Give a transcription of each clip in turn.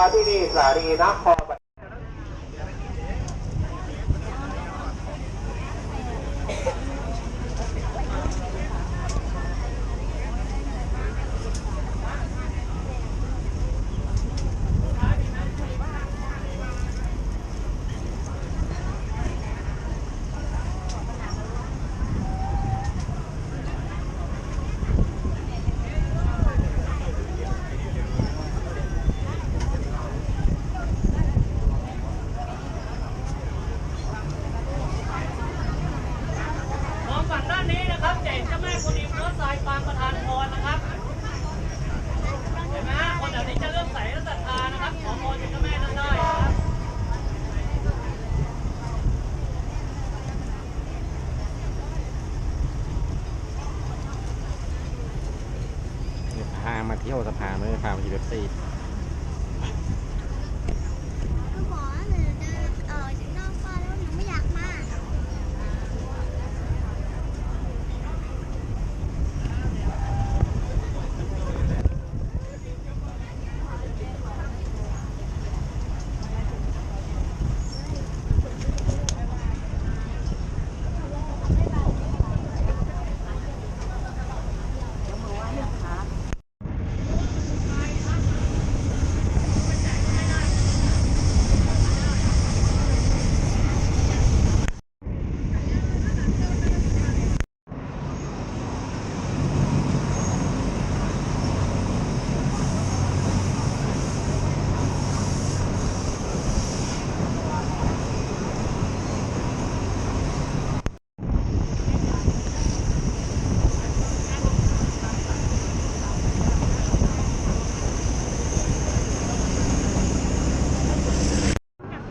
นะคะที่นี่สถานีนครปฐม มองฝั่งด้านนี้นะครับจะ เจ้าแม่กุฎิมรถสายปางประธานพรนะครับเห็นไหมคนแบบนี้จะเริ่มใส่และศรัทธานะครับ ขอพรจากเจ้าแม่ท่นได้นะครับพามาเที่ยวสะพานไม่ได้พามากินเบปซี่ ก็บอกว่าหนูเดินออกจากนอกบ้านแล้วหนูไม่อยากมา กาแฟ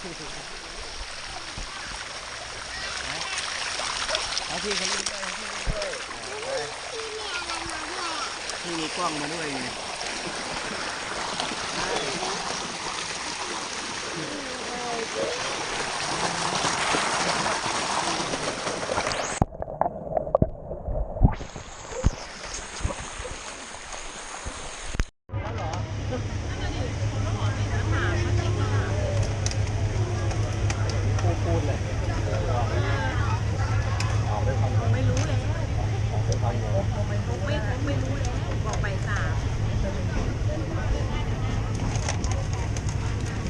เอาพี่คนนี้ด้วยพี่นด้วยพี่มีกล้องมาด้วยไงพูดพูดเลยออกด้วยความ ไม่รู้แล้ว ออกด้วยความงง ผมไม่ผมไม่ผมไม่รู้แล้วบอกไปสาม ขยับขยับหน้ามานี่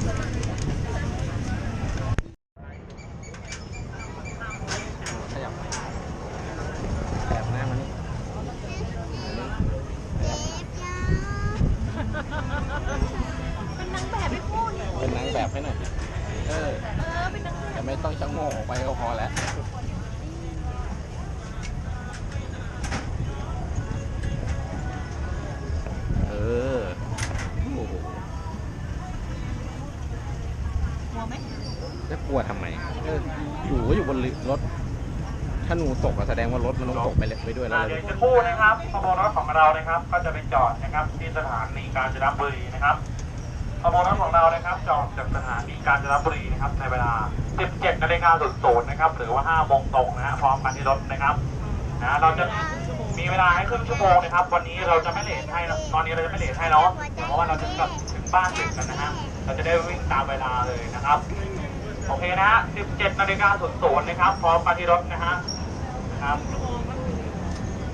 เป็นนางแบบไม่พูดนี่เป็นนางแบบให้หน่อยเออ เออ เป็นนางแบบ แต่ไม่ต้องชะโงกออกไปก็พอแล้ว จะกลัวทำไมเอออยู่ก็อยู่บนรถ ถ้าหนูตกก็แสดงว่ารถมันต้องตกไปเลยไปด้วยแล้วอ่าเลเดี๋ยยวจะพูดนะครับขบวนรถของเรานะครับ ก็จะไปจอดนะครับที่สถานีกาญจนบุรีนะครับขบวนรถของเรานะครับจอดจากสถานีกาญจนบุรีนะครับในเวลา 17นาฬิกา00นะครับหรือว่า5โมงตรงนะฮะพร้อมกันที่รถนะครับนะเราจะมีเวลาให้ครึ่งชั่วโมงนะครับ วันนี้เราจะไม่เลทให้นะตอนนี้เราจะไม่เลทให้เนาะเพราะว่าเราจะกลับถึงบ้านดึกกันนะฮะเราจะได้วิ่งตามเวลาเลยนะครับ โอเคนะฮะ17นาฬิกา00นะครับ พร้อมกันที่รถนะฮะนะครับ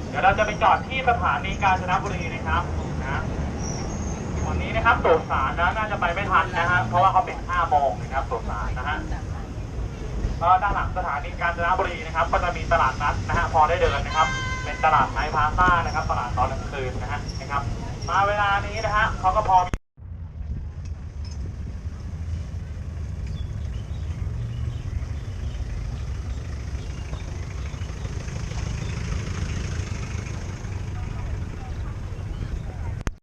เดี๋ยวเราจะไปจอดที่สถานีกาญจนบุรีนะครับนะวันนี้นะครับตูดสารนะน่าจะไปไม่ทันนะฮะเพราะว่าเขาเปิด5โมงนะครับตูดสารนะฮะก็ด้านหลังสถานีกาญจนบุรีนะครับ ก็จะมีตลาดนัดนะฮะพอได้เดินนะครับ เป็นตลาดไนพาซ่านะครับ ตลาดตอนกลางคืนนะฮะนะครับ มาเวลานี้นะฮะเขาก็พอมี